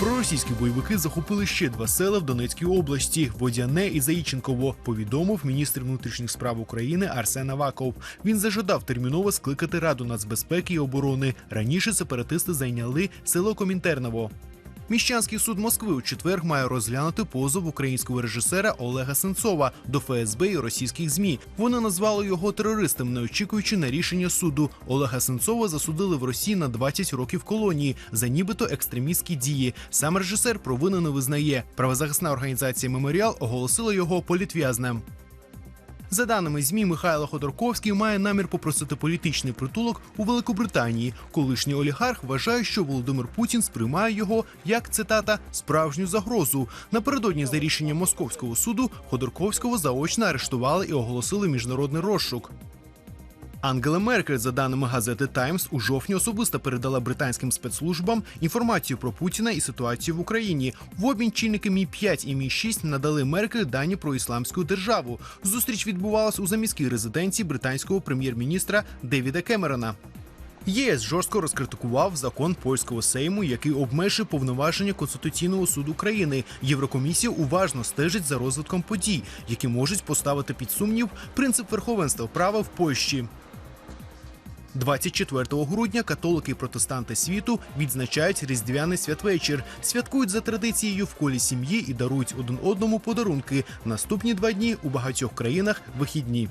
Проросійські бойовики захопили ще два села в Донецькій області Водяне і Заїченково. Повідомив міністр внутрішніх справ України Арсен Аваков. Він зажадав терміново скликати Раду нацбезпеки і оборони. Раніше сепаратисти зайняли село Комінтерново. Міщанський суд Москви у четвер має розглянути позов українського режисера Олега Сенцова до ФСБ і російських змі. Вони назвали його терористом, не очікуючи на рішення суду. Олега Сенцова засудили в Росії на 20 років колонії за нібито екстремістські дії. Сам режисер провину не визнає. Правозахисна організація Меморіал оголосила його політв'язнем. За даними ЗМІ, Михайло Ходорковський має намір попросити політичний притулок у Великобританії. Колишній олігарх вважає, що Володимир Путін сприймає його як цитата справжню загрозу. Напередодні за рішенням московського суду Ходорковського заочно арештували і оголосили міжнародний розшук. Ангела Меркель, за даними газети Таймс, у жовтні особисто передала британським спецслужбам інформацію про Путіна і ситуацію в Україні. В обмін чинники Мі 5 і Мі 6 надали Меркель дані про ісламську державу. Зустріч відбувалась у заміській резиденції британського прем'єр-міністра Девіда Кемерона. ЄС жорстко розкритикував закон польського сейму, який обмежує повноваження Конституційного суду України. Єврокомісія уважно стежить за розвитком подій, які можуть поставити під сумнів принцип верховенства права в Польщі. 24 грудня католики і протестанти світу відзначають різдвяний святвечір, святкують за традицією в колі сім'ї і дарують один одному подарунки. Наступні два дні у багатьох країнах вихідні.